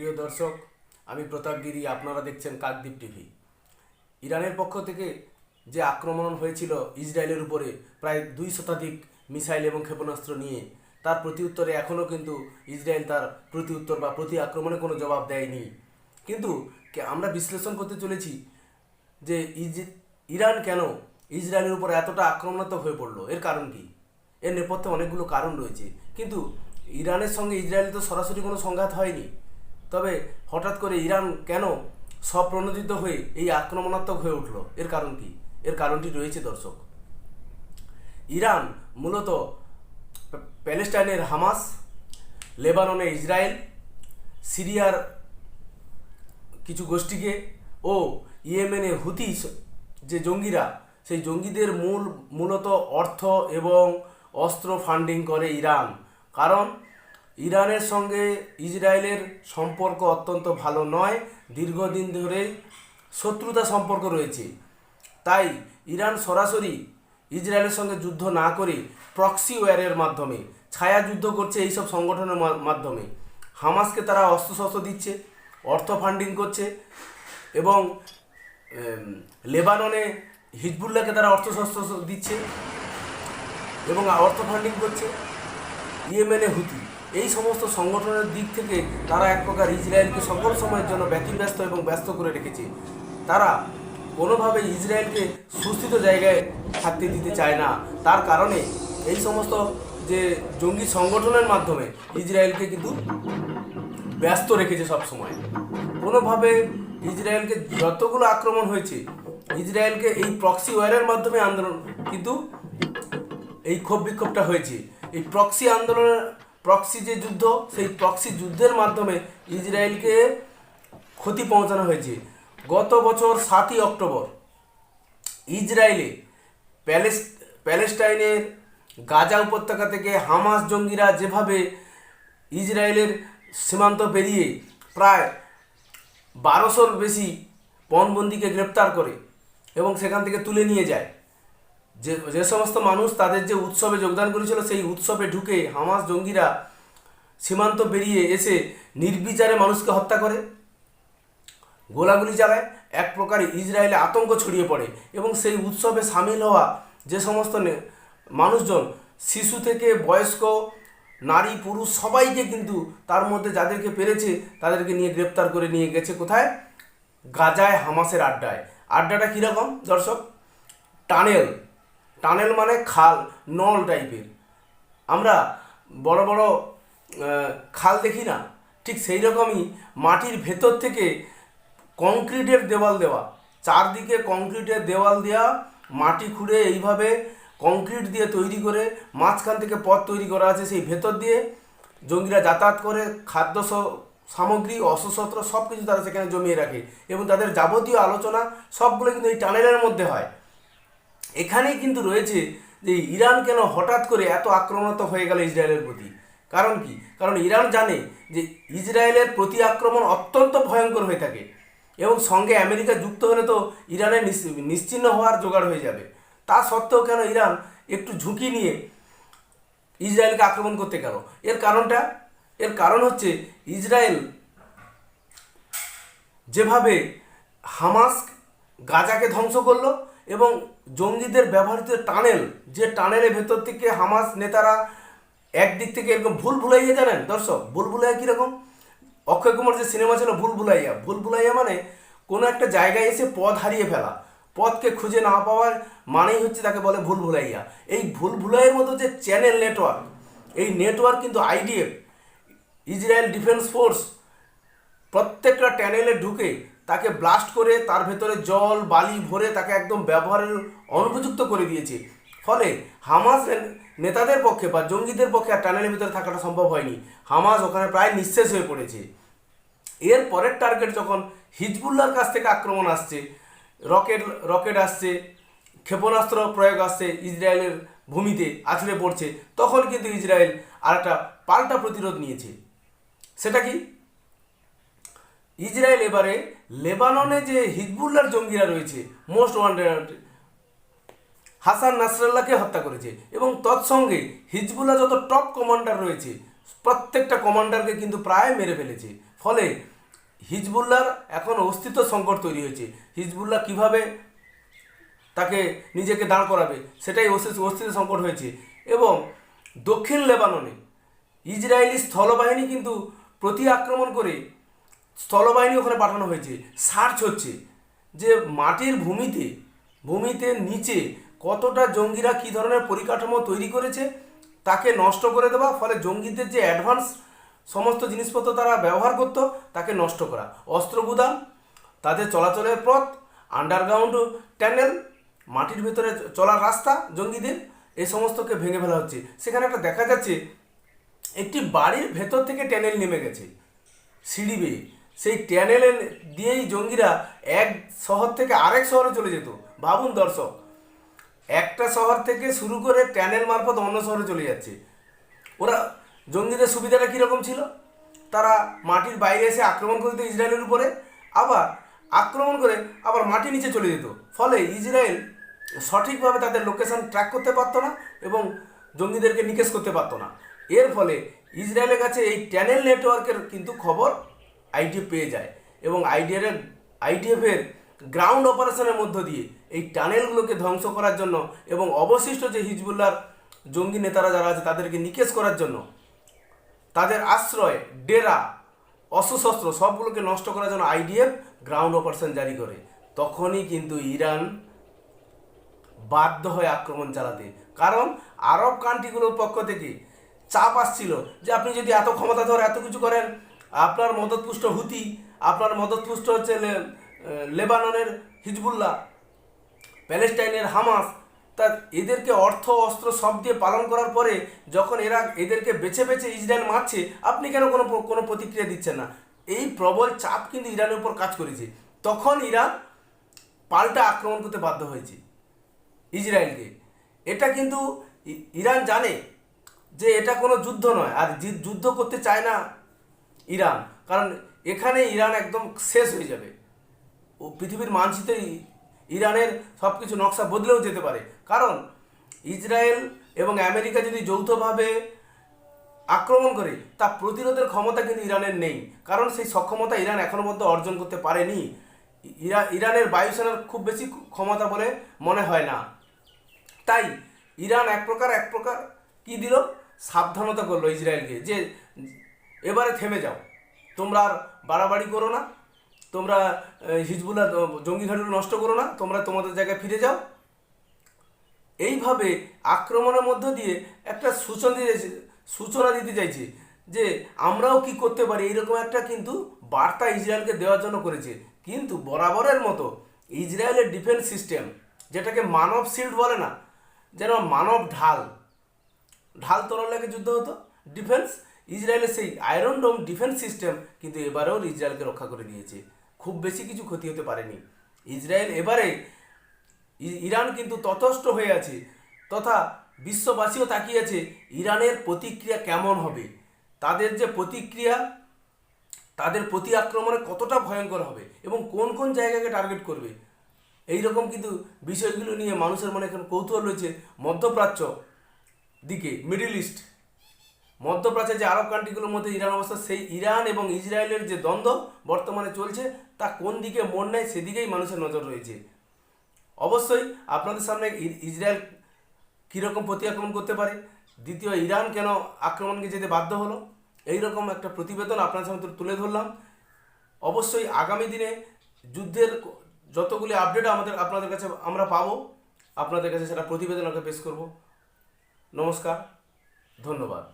প্রিয় দর্শক, আমি প্রতাপগিরি আপনারা দেখছেন কাকদ্বীপ টিভি। ইরানের পক্ষ থেকে যে আক্রমণ হয়েছিল ইসরায়েলের উপরে প্রায় দুই শতাধিক মিসাইল এবং ক্ষেপণাস্ত্র নিয়ে, তার প্রতি উত্তরে এখনও কিন্তু ইসরায়েল তার প্রতি উত্তর বা প্রতি আক্রমণে কোনো জবাব দেয়নি। কিন্তু আমরা বিশ্লেষণ করতে চলেছি যে ইরান কেন ইসরায়েলের উপর এতটা আক্রমণাত্মক হয়ে পড়ল? এর কারণ কি? এর নেপথ্যে অনেকগুলো কারণ রয়েছে। কিন্তু ইরানের সঙ্গে ইসরায়েল তো সরাসরি কোনো সংঘাত হয়নি। তবে হঠাৎ করে ইরান কেন স্বপ্রণোদিত হয়ে এই আক্রমণাত্মক হয়ে উঠল? এর কারণ কি? এর কারণটি রয়েছে, দর্শক। ইরান মূলত প্যালেস্টাইনের হামাস, লেবাননে ইসরায়েল, সিরিয়ার কিছু গোষ্ঠীকে ও ইয়েমেনে হুতি যে জঙ্গিরা, সেই জঙ্গিদের মূল, মূলত অর্থ এবং অস্ত্র ফান্ডিং করে ইরান। কারণ ইরানের সঙ্গে ইসরায়েলের সম্পর্ক অত্যন্ত ভালো নয়। দীর্ঘদিন ধরে শত্রুতা সম্পর্ক রয়েছে। তাই ইরান সরাসরি ইসরায়েলের সঙ্গে যুদ্ধ না করে প্রক্সি ওয়ারের মাধ্যমে ছায়া যুদ্ধ করছে এইসব সংগঠনের মাধ্যমে। হামাসকে তারা অস্ত্রশস্ত্র দিচ্ছে, অর্থ ফান্ডিং করছে এবং লেবাননে হিজবুল্লাহকে তারা অর্থশস্ত্র দিচ্ছে এবং অর্থ ফান্ডিং করছে। ইয়েমেনে হুতি। এই সমস্ত সংগঠনের দিক থেকে তারা এক প্রকার ইসরায়েলকে সকল সময়ের জন্য ব্যতিব্যস্ত এবং ব্যস্ত করে রেখেছে। তারা কোনোভাবে ইসরায়েলকে সুস্থিত জায়গায় থাকতে দিতে চায় না। তার কারণে এই সমস্ত যে জঙ্গি সংগঠনের মাধ্যমে ইসরায়েলকে কিন্তু ব্যস্ত রেখেছে সব সময়। কোনোভাবে ইসরায়েলকে যতগুলো আক্রমণ হয়েছে, ইসরায়েলকে এই প্রক্সি ওয়ারের মাধ্যমে আন্দোলন কিন্তু এই ক্ষোভ বিক্ষোভটা হয়েছে। এই প্রক্সি আন্দোলনের প্রক্সি যে যুদ্ধ, সেই প্রক্সি যুদ্ধের মাধ্যমে ইসরায়েলকে ক্ষতি পৌঁছানো হয়েছে। গত বছর সাতই অক্টোবর ইসরায়েলে প্যালেস প্যালেস্টাইনের গাজা উপত্যকা থেকে হামাস জঙ্গিরা যেভাবে ইসরায়েলের সীমান্ত পেরিয়ে প্রায় বারোশোর বেশি পণবন্দিকে গ্রেপ্তার করে এবং সেখান থেকে তুলে নিয়ে যায় যে যে সমস্ত মানুষ তাদের যে উৎসবে যোগদান করেছিল সেই উৎসবে ঢুকে হামাস জঙ্গিরা সীমান্ত পেরিয়ে এসে নির্বিচারে মানুষকে হত্যা করে, গোলাগুলি চালায় এক প্রকার ইসরায়েলে আতঙ্ক ছড়িয়ে পড়ে এবং সেই উৎসবে সামিল হওয়া যে সমস্ত মানুষজন, শিশু থেকে বয়স্ক, নারী, পুরুষ সবাইকে কিন্তু তার মধ্যে যাদেরকে পেরেছে, তাদেরকে নিয়ে গ্রেপ্তার করে নিয়ে গেছে কোথায়? গাজায় হামাসের আড্ডায়। আড্ডাটা কীরকম, দর্শক? টানেল। টানেল মানে খাল, নল টাইপের। আমরা বড় বড় খাল দেখি না, ঠিক সেই রকমই মাটির ভেতর থেকে কংক্রিটের দেওয়াল দেওয়া। চারদিকে কংক্রিটের দেওয়াল দেওয়া মাটি খুঁড়ে এইভাবে কংক্রিট দিয়ে তৈরি করে, মাঝখান থেকে পথ তৈরি করা আছে সেই ভেতর দিয়ে। জঙ্গিরা যাতায়াত করে, খাদ্য সামগ্রী, অস্ত্রশস্ত্র সব কিছু তারা সেখানে জমিয়ে রাখে। এবং তাদের যাবতীয় আলোচনা সবগুলো কিন্তু এই টানেলের মধ্যে হয়। এখানেই কিন্তু রয়েছে যে ইরান কেন হঠাৎ করে এত আক্রমণাত্মক হয়ে গেল ইসরায়েলের প্রতি? কারণ কি? কারণ ইরান জানে যে ইসরায়েলের প্রতি আক্রমণ অত্যন্ত ভয়ঙ্কর হয়ে থাকে এবং সঙ্গে আমেরিকা যুক্ত হলে তো ইরানের নিশ্চি- নিশ্চিহ্ন হওয়ার জোগাড় হয়ে যাবে। তা সত্ত্বেও কেন ইরান একটু ঝুঁকি নিয়ে ইসরায়েলকে আক্রমণ করতে গেল? এর কারণটা? এর কারণ হচ্ছে ইসরায়েল যেভাবে হামাস গাজাকে ধ্বংস করল এবং জঙ্গিদের ব্যবহৃত টানেল, যে টানেলের ভেতর থেকে হামাস নেতারা একদিক থেকে এরকম ভুল ভুলাইয়া জানেন? দর্শক, ভুল ভুলাইয়া কীরকম? অক্ষয় কুমার যে সিনেমা ছিল ভুল ভুলাইয়া। ভুল ভুলাইয়া মানে কোনো একটা জায়গায় এসে পথ হারিয়ে ফেলা। পথকে খুঁজে না পাওয়ার মানেই হচ্ছে তাকে বলে ভুল ভুলাইয়া। এই ভুল ভুলাইয়ের মতো যে চ্যানেল নেটওয়ার্ক, এই নেটওয়ার্ক কিন্তু আইডিএফ, ইসরায়েল ডিফেন্স ফোর্স প্রত্যেকটা ট্যানেলে ঢুকে তাকে ব্লাস্ট করে তার ভেতরে জল, বালি ভরে তাকে একদম ব্যবহারের অনুপযুক্ত করে দিয়েছে। ফলে হামাস নেতাদের পক্ষে বা জঙ্গিদের পক্ষে আর ট্যানেলের ভিতরে থাকাটা সম্ভব হয়নি। হামাস ওখানে প্রায় নিঃশেষ হয়ে পড়েছে। এর পরের টার্গেট যখন হিজবুল্লার কাছ থেকে আক্রমণ আসছে, রকেট রকেট আসছে, ক্ষেপণাস্ত্র প্রয়োগ আসছে ইসরায়েলের ভূমিতে আছড়ে পড়ছে, তখন কিন্তু ইসরায়েল আর একটা পাল্টা প্রতিরোধ নিয়েছে। সেটা কি? ইসরায়েল এবারে লেবাননে যে হিজবুল্লার জঙ্গিরা রয়েছে মোস্ট ওয়ান্টেড হাসান নাসরাল্লাহকে হত্যা করেছে এবং তৎসঙ্গে হিজবুল্লাহ যত টপ কমান্ডার রয়েছে, প্রত্যেকটা কমান্ডারকে কিন্তু প্রায় মেরে ফেলেছে। ফলে হিজবুল্লার এখন অস্তিত্ব সংকট তৈরি হয়েছে। হিজবুল্লাহ কীভাবে তাকে নিজেকে দাঁড় করাবে, সেটাই অস্তিত্ব অস্তিত্ব সংকট হয়েছে। এবং দক্ষিণ লেবাননে ইসরায়েলি স্থলবাহিনী কিন্তু প্রতি আক্রমণ করে স্থলবাহিনী ওখানে পাঠানো হয়েছে সার্চ হচ্ছে যে মাটির ভূমিতে ভূমিতে নিচে কতটা জঙ্গিরা কী ধরনের পরিকাঠামো তৈরি করেছে তাকে নষ্ট করে দেওয়া, ফলে জঙ্গিদের যে অ্যাডভান্স সমস্ত জিনিসপত্র তারা ব্যবহার করত, তাকে নষ্ট করা। অস্ত্র গুদাম, তাদের চলাচলের পথ আন্ডারগ্রাউন্ড ট্যানেল মাটির ভেতরে চলার রাস্তা জঙ্গিদের, এই সমস্তকে ভেঙে ফেলা হচ্ছে। সেখানে একটা দেখা যাচ্ছে, একটি বাড়ির ভেতর থেকে ট্যানেল নেমে গেছে, সিঁড়ি বেয়ে। সেই ট্যানেলে দিয়েই জঙ্গিরা এক শহর থেকে আরেক শহরে চলে যেত। ভাবুন দর্শক, একটা শহর থেকে শুরু করে ট্যানেল মারফত অন্য শহরে চলে যাচ্ছে। ওরা জঙ্গিদের সুবিধাটা কীরকম ছিল? তারা মাটির বাইরে এসে আক্রমণ করে দিত ইসরায়েলের উপরে, আবার আক্রমণ করে আবার মাটি নিচে চলে যেত। ফলে ইসরায়েল সঠিকভাবে তাদের লোকেশন ট্র্যাক করতে পারতো না এবং জঙ্গিদেরকে নিকেশ করতে পারতো না। এর ফলে ইসরায়েলের কাছে এই ট্যানেল নেটওয়ার্কের কিন্তু খবর আইডিএফ পেয়ে যায় এবং আইডিএফের আইডিএফের গ্রাউন্ড অপারেশনের মধ্য দিয়ে এই টানেলগুলোকে ধ্বংস করার জন্য এবং অবশিষ্ট যে হিজবুল্লার জঙ্গি নেতারা যারা আছে তাদেরকে নিকেশ করার জন্য তাদের আশ্রয়, ডেরা অস্ত্রশস্ত্র সবগুলোকে নষ্ট করার জন্য আইডিএফ গ্রাউন্ড অপারেশন জারি করে। তখনই কিন্তু ইরান বাধ্য হয়ে আক্রমণ চালাতে। কারণ আরব কান্ট্রিগুলোর পক্ষ থেকে চাপ আসছিল যে আপনি যদি এত ক্ষমতাধর এত কিছু করেন আপনার মদতপুষ্ট হুতি, আপনার মদতপুষ্ট হচ্ছে লেবাননের হিজবুল্লাহ, প্যালেস্টাইনের হামাস। তা এদেরকে অর্থ, অস্ত্র সব দিয়ে পালন করার পরে যখন এরা এদেরকে বেছে বেছে ইসরায়েল মারছে, আপনি কেন কোনো কোনো প্রতিক্রিয়া দিচ্ছেন না? এই প্রবল চাপ কিন্তু ইরানের উপর কাজ করেছে। তখন ইরান পাল্টা আক্রমণ করতে বাধ্য হয়েছে ইসরায়েলকে। এটা কিন্তু ইরান জানে যে এটা কোনো যুদ্ধ নয়। আর যুদ্ধ করতে চায় না ইরান। কারণ এখানে ইরান একদম শেষ হয়ে যাবে। ও পৃথিবীর মানচিত্রে ই- ইরানের সব কিছু নকশা বদলেও যেতে পারে। কারণ ইসরায়েল এবং আমেরিকা যদি যৌথভাবে আক্রমণ করে, তা প্রতিরোধের ক্ষমতা কিন্তু ইরানের নেই। কারণ সেই সক্ষমতা ইরান এখনও মধ্যে অর্জন করতে পারেনি। ইরা, ইরানের বায়ুসেনার খুব বেশি ক্ষমতা বলে মনে হয় না। তাই ইরান এক প্রকার এক প্রকার কি দিল? সাবধানতা করল ইসরায়েলকে। যে এবারে থেমে যাও। তোমরা আর বাড়াবাড়ি করো না। তোমরা আহ, হিজবুল্লাহ জঙ্গি ঘাটিগুলো নষ্ট করো না। তোমরা তোমাদের জায়গায় ফিরে যাও। এইভাবে আক্রমণের মধ্য দিয়ে একটা সূচনা দিতে সূচনা দিতে চাইছে যে আমরাও কি করতে পারি? এইরকম একটা কিন্তু বার্তা ইসরায়েলকে দেওয়ার জন্য করেছে। কিন্তু বরাবরের মতো ইসরায়েলের ডিফেন্স সিস্টেম যেটাকে মানব শিল্ড বলে না যেন মানব ঢাল ঢাল তোলার লাগে যুদ্ধ হতো। ডিফেন্স ইসরায়েলের সেই আয়রন ডোম ডিফেন্স সিস্টেম কিন্তু এবারেও ইসরায়েলকে রক্ষা করে দিয়েছে। খুব বেশি কিছু ক্ষতি হতে পারেনি। ইসরায়েল এবারে ইরান কিন্তু তথস্থ হয়ে আছে তথা বিশ্ববাসীও তাকিয়ে আছে ইরানের প্রতিক্রিয়া কেমন হবে? তাদের যে প্রতিক্রিয়া, তাদের প্রতি আক্রমণে কতটা ভয়ঙ্কর হবে এবং কোন কোন জায়গাকে টার্গেট করবে? এই রকম কিন্তু বিষয়গুলো নিয়ে মানুষের মনে এখন কৌতূহল রয়েছে মধ্যপ্রাচ্য দিকে মিডিল ইস্ট মধ্যপ্রাচ্যের যে আরব কান্ট্রিগুলোর মধ্যে ইরান অবস্থা, সেই ইরান এবং ইসরায়েলের যে দ্বন্দ্ব বর্তমানে চলছে, তা কোন দিকে মোড় নেয় সেদিকেই মানুষের নজর রয়েছে। অবশ্যই আপনাদের সামনে ইসরায়েল কীরকম প্রতি আক্রমণ করতে পারে, দ্বিতীয় ইরান কেন আক্রমণকে যেতে বাধ্য হলো এই রকম একটা প্রতিবেদন আপনার সামনে তুলে ধরলাম। অবশ্যই আগামী দিনে যুদ্ধের যতগুলি আপডেট আমাদের, আপনাদের কাছে আমরা পাবো, আপনাদের কাছে সেটা প্রতিবেদন আকারে পেশ করব। নমস্কার, ধন্যবাদ।